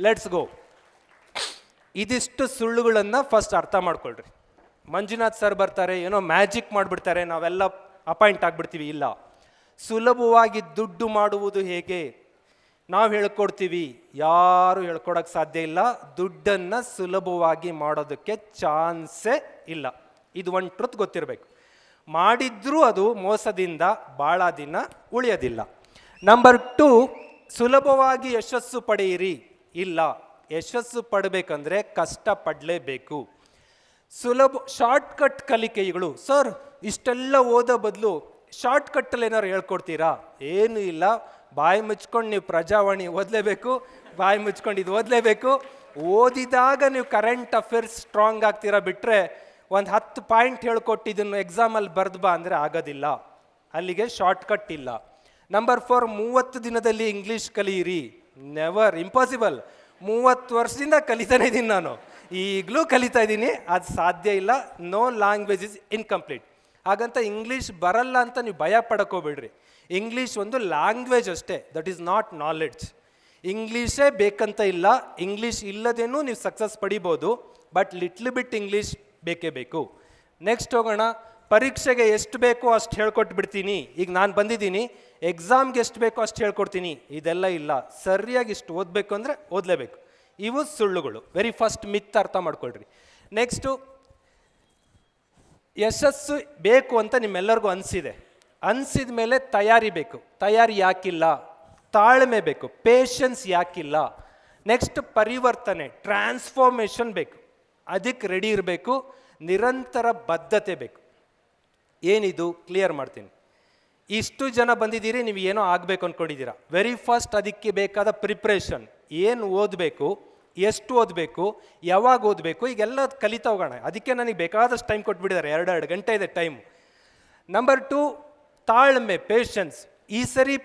Let's go ಇದಿಷ್ಟು ಸುಳ್ಳುಗಳನ್ನು first ಅರ್ಥ ಮಾಡ್ಕೊಳ್ರಿ. ಮಂಜುನಾಥ್ ಸರ್ ಬರ್ತಾರೆ, ಏನೋ ಮ್ಯಾಜಿಕ್ ಮಾಡಿಬಿಡ್ತಾರೆ, ನಾವೆಲ್ಲ ಅಪಾಯಿಂಟ್ ಆಗಿಬಿಡ್ತೀವಿ, ಇಲ್ಲ. ಸುಲಭವಾಗಿ ದುಡ್ಡು ಮಾಡುವುದು ಹೇಗೆ? ನಾವು ಹೇಳ್ಕೊಡ್ತೀವಿ, ಯಾರು ಹೇಳ್ಕೊಡಕ್ಕೆ ಸಾಧ್ಯ ಇಲ್ಲ. ದುಡ್ಡನ್ನು ಸುಲಭವಾಗಿ ಮಾಡೋದಕ್ಕೆ ಚಾನ್ಸೇ ಇಲ್ಲ. ಇದು ಒಂದು ಟ್ರುತ್ ಗೊತ್ತಿರಬೇಕು. ಮಾಡಿದ್ರೂ ಅದು ಮೋಸದಿಂದ ಭಾಳ ದಿನ ಉಳಿಯೋದಿಲ್ಲ. ನಂಬರ್ ಟು ಸುಲಭವಾಗಿ ಯಶಸ್ಸು ಪಡೆಯಿರಿ. ಇಲ್ಲ. ಯಶಸ್ಸು ಪಡಬೇಕಂದ್ರೆ ಕಷ್ಟ ಪಡಲೇಬೇಕು. ಸುಲಭ ಶಾರ್ಟ್ಕಟ್ ಕಲಿಕೆಗಳು, ಸರ್, ಇಷ್ಟೆಲ್ಲ ಓದೋ ಬದಲು ಶಾರ್ಟ್ಕಟ್ಟಲ್ಲಿ ಏನಾರು ಹೇಳ್ಕೊಡ್ತೀರಾ? ಏನು ಇಲ್ಲ. ಬಾಯಿ ಮುಚ್ಕೊಂಡು ನೀವು ಪ್ರಜಾವಾಣಿ ಓದಲೇಬೇಕು. ಬಾಯಿ ಮುಚ್ಕೊಂಡು ಇದು ಓದಲೇಬೇಕು. ಓದಿದಾಗ ನೀವು ಕರೆಂಟ್ ಅಫೇರ್ಸ್ ಸ್ಟ್ರಾಂಗ್ ಆಗ್ತೀರಾ ಬಿಟ್ಟರೆ ಒಂದು ಹತ್ತು ಪಾಯಿಂಟ್ ಹೇಳ್ಕೊಟ್ಟಿದ್ದನ್ನು ಎಕ್ಸಾಮಲ್ಲಿ ಬರ್ದು ಬಾ ಅಂದರೆ ಆಗೋದಿಲ್ಲ. ಅಲ್ಲಿಗೆ ಶಾರ್ಟ್ಕಟ್ ಇಲ್ಲ. ನಂಬರ್ ಫೋರ್ ಮೂವತ್ತು ದಿನದಲ್ಲಿ ಇಂಗ್ಲೀಷ್ ಕಲಿಯಿರಿ. ನೆವರ್ ಇಂಪಾಸಿಬಲ್ ಮೂವತ್ತು ವರ್ಷದಿಂದ ಕಲಿತಾನೆ ಇದ್ದೀನಿ ನಾನು. ಈಗಲೂ ಕಲಿತಾ ಇದ್ದೀನಿ ಅದು ಸಾಧ್ಯ ಇಲ್ಲ ನೋ ಲ್ಯಾಂಗ್ವೇಜ್ ಇಸ್ ಇನ್ಕಂಪ್ಲೀಟ್ ಹಾಗಂತ ಇಂಗ್ಲೀಷ್ ಬರಲ್ಲ ಅಂತ ನೀವು ಭಯ ಪಡಕೋಬೇಡ್ರಿ ಇಂಗ್ಲೀಷ್ ಒಂದು ಲ್ಯಾಂಗ್ವೇಜ್ ಅಷ್ಟೇ ದಟ್ ಈಸ್ ನಾಟ್ ನಾಲೆಡ್ಜ್ ಇಂಗ್ಲೀಷೇ ಬೇಕಂತ ಇಲ್ಲ ಇಂಗ್ಲೀಷ್ ಇಲ್ಲದೇನೂ ನೀವು ಸಕ್ಸಸ್ ಪಡಿಬೋದು ಬಟ್ ಲಿಟ್ಲ್ ಬಿಟ್ ಇಂಗ್ಲೀಷ್ ಬೇಕೇ ಬೇಕು. ನೆಕ್ಸ್ಟ್ ಹೋಗೋಣ ಪರೀಕ್ಷೆಗೆ ಎಷ್ಟು ಬೇಕೋ ಅಷ್ಟು ಹೇಳ್ಕೊಟ್ಟು ಬಿಡ್ತೀನಿ. ಈಗ ನಾನು ಬಂದಿದ್ದೀನಿ ಎಕ್ಸಾಮ್ಗೆ ಎಷ್ಟು ಬೇಕೋ ಅಷ್ಟು ಹೇಳ್ಕೊಡ್ತೀನಿ. ಇದೆಲ್ಲ ಇಲ್ಲ. ಸರಿಯಾಗಿ ಇಷ್ಟು ಓದಬೇಕು ಅಂದರೆ ಓದಲೇಬೇಕು. ಇವು ಸುಳ್ಳುಗಳು. ವೆರಿ ಫಸ್ಟ್ ಮಿತ್ ಅರ್ಥ ಮಾಡ್ಕೊಳ್ರಿ. ನೆಕ್ಸ್ಟು ಯಶಸ್ಸು ಬೇಕು ಅಂತ ನಿಮ್ಮೆಲ್ಲರಿಗೂ ಅನಿಸಿದೆ. ಅನಿಸಿದ ಮೇಲೆ ತಯಾರಿ ಬೇಕು. ತಯಾರಿ ಯಾಕಿಲ್ಲ? ತಾಳ್ಮೆ ಬೇಕು. ಪೇಷನ್ಸ್ ಯಾಕಿಲ್ಲ? ನೆಕ್ಸ್ಟ್ ಪರಿವರ್ತನೆ ಟ್ರಾನ್ಸ್ಫಾರ್ಮೇಷನ್ ಬೇಕು. ಅದಕ್ಕೆ ರೆಡಿ ಇರಬೇಕು. ನಿರಂತರ ಬದ್ಧತೆ ಬೇಕು. ಏನಿದು ಕ್ಲಿಯರ್ ಮಾಡ್ತೀನಿ. ಇಷ್ಟು ಜನ ಬಂದಿದ್ದೀರಿ, ನೀವು ಏನೋ ಆಗಬೇಕು ಅಂದ್ಕೊಂಡಿದ್ದೀರಾ ವೆರಿ ಫಸ್ಟ್ ಅದಕ್ಕೆ ಬೇಕಾದ ಪ್ರಿಪ್ರೇಷನ್ ಏನು ಓದಬೇಕು, ಎಷ್ಟು ಓದಬೇಕು, ಯಾವಾಗ ಓದಬೇಕು, ಈಗೆಲ್ಲ ಕಲಿತಾ ಹೋಗೋಣ. ಅದಕ್ಕೆ ನನಗೆ ಬೇಕಾದಷ್ಟು ಟೈಮ್ ಕೊಟ್ಬಿಟ್ಟಿದ್ದಾರೆ. ಎರಡೆರಡು ಗಂಟೆ ಇದೆ ಟೈಮ್ ನಂಬರ್ ಟು ತಾಳ್ಮೆ ಪೇಷನ್ಸ್ ಈ ಸರಿ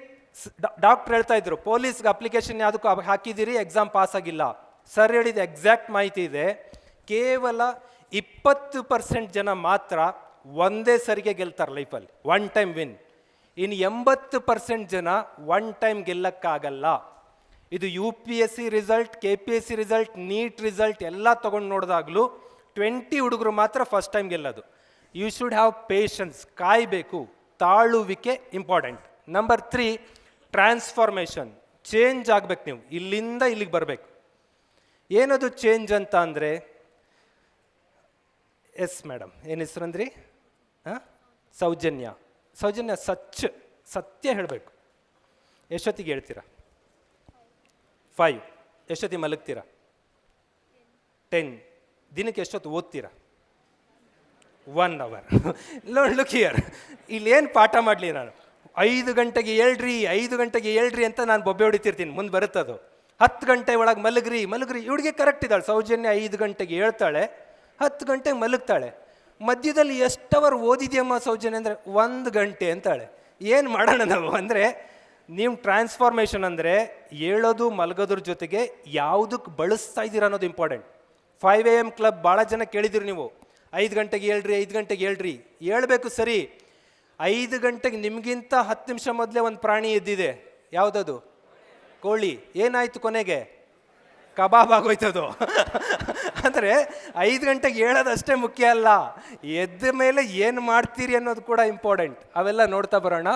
ಡಾಕ್ಟ್ರ್ ಹೇಳ್ತಾ ಇದ್ರು ಪೊಲೀಸ್ಗೆ ಅಪ್ಲಿಕೇಶನ್ ಯಾವುದಕ್ಕೂ ಹಾಕಿದ್ದೀರಿ ಎಕ್ಸಾಮ್ ಪಾಸ್ ಆಗಿಲ್ಲ. ಸರ್ ಹೇಳಿದ ಎಕ್ಸಾಕ್ಟ್ ಮಾಹಿತಿ ಇದೆ. ಕೇವಲ ಇಪ್ಪತ್ತು ಪರ್ಸೆಂಟ್ ಜನ ಮಾತ್ರ ಒಂದೇ ಸರಿಗೆ ಗೆಲ್ತಾರೆ ಲೈಫಲ್ಲಿ ಒನ್ ಟೈಮ್ ವಿನ್ ಇನ್ನು ಎಂಬತ್ತು ಪರ್ಸೆಂಟ್ ಜನ ಒನ್ ಟೈಮ್ ಗೆಲ್ಲಕ್ಕಾಗಲ್ಲ. ಇದು U P S C result K P S C result NEET result ಎಲ್ಲ ತೊಗೊಂಡು ನೋಡಿದಾಗಲೂ ಟ್ವೆಂಟಿ ಹುಡುಗರು ಮಾತ್ರ ಫಸ್ಟ್ ಟೈಮ್ ಗೆಲ್ಲೋದು. ಯು ಶುಡ್ ಹ್ಯಾವ್ ಪೇಷನ್ಸ್ ಕಾಯಬೇಕು. ತಾಳುವಿಕೆ important number three transformation change ಆಗಬೇಕು ನೀವು. ಇಲ್ಲಿಂದ ಇಲ್ಲಿಗೆ ಬರಬೇಕು. ಏನದು ಚೇಂಜ್ ಅಂತ ಅಂದರೆ ಎಸ್ ಮೇಡಮ್, ಏನು ಹೆಸರಂದ್ರಿ ಹಾಂ ಸೌಜನ್ಯ. ಸೌಜನ್ಯ ಸಚ್, ಸತ್ಯ ಹೇಳಬೇಕು. ಎಷ್ಟೊತ್ತಿಗೆ ಹೇಳ್ತೀರಾ? ಫೈವ್. ಎಷ್ಟೊತ್ತಿಗೆ ಮಲಗ್ತೀರಾ? ಟೆನ್. ದಿನಕ್ಕೆ ಎಷ್ಟೊತ್ತು ಓದ್ತೀರಾ? One hour. ಲುಕ್ ಹಿಯರ್ ಇಲ್ಲೇನು ಪಾಠ ಮಾಡಲಿ ನಾನು? ಐದು ಗಂಟೆಗೆ ಹೇಳ್ರಿ, ಐದು ಗಂಟೆಗೆ ಹೇಳ್ರಿ ಅಂತ ನಾನು ಬೊಬ್ಬೆ ಹೊಡಿತಿರ್ತೀನಿ. ಮುಂದೆ ಬರುತ್ತದು. ಹತ್ತು ಗಂಟೆ ಒಳಗೆ ಮಲಗ್ರಿ ಮಲಗ್ರಿ. ಇವಳಿಗೆ ಕರೆಕ್ಟ್ ಇದ್ದಾಳೆ. ಸೌಜನ್ಯ ಐದು ಗಂಟೆಗೆ ಹೇಳ್ತಾಳೆ. ಹತ್ತು ಗಂಟೆಗೆ ಮಲಗ್ತಾಳೆ. ಮಧ್ಯದಲ್ಲಿ ಎಷ್ಟು ಅವರ್ ಓದಿದೆಯಮ್ಮ ಸೌಜನ್ಯ ಅಂದರೆ ಒಂದು ಗಂಟೆ ಅಂತಾಳೆ. ಏನು ಮಾಡೋಣ ನಾವು ಅಂದರೆ ನೀವು ಟ್ರಾನ್ಸ್ಫಾರ್ಮೇಷನ್ ಅಂದರೆ ಹೇಳೋದು ಮಲಗೋದ್ರ ಜೊತೆಗೆ ಯಾವುದಕ್ಕೆ ಬಳಸ್ತಾ ಇದ್ದೀರ ಅನ್ನೋದು important five A M club ಭಾಳ ಜನ ಕೇಳಿದಿರಿ ನೀವು. ಐದು ಗಂಟೆಗೆ ಹೇಳ್ರಿ, ಐದು ಗಂಟೆಗೆ ಹೇಳ್ರಿ. ಹೇಳ್ಬೇಕು ಸರಿ. ಐದು ಗಂಟೆಗೆ ನಿಮಗಿಂತ ಹತ್ತು ನಿಮಿಷ ಮೊದಲೇ ಒಂದು ಪ್ರಾಣಿ ಎದ್ದಿದೆ. ಯಾವುದದು? ಕೋಳಿ. ಏನಾಯಿತು ಕೊನೆಗೆ? ಕಬಾಬ್ ಆಗೋಯ್ತದು. ಅಂದರೆ ಐದು ಗಂಟೆಗೆ ಹೇಳೋದಷ್ಟೇ ಮುಖ್ಯ ಅಲ್ಲ. ಎದ್ದ ಮೇಲೆ ಏನು ಮಾಡ್ತೀರಿ ಅನ್ನೋದು ಕೂಡ ಇಂಪಾರ್ಟೆಂಟ್ ಅವೆಲ್ಲ ನೋಡ್ತಾ ಬರೋಣ.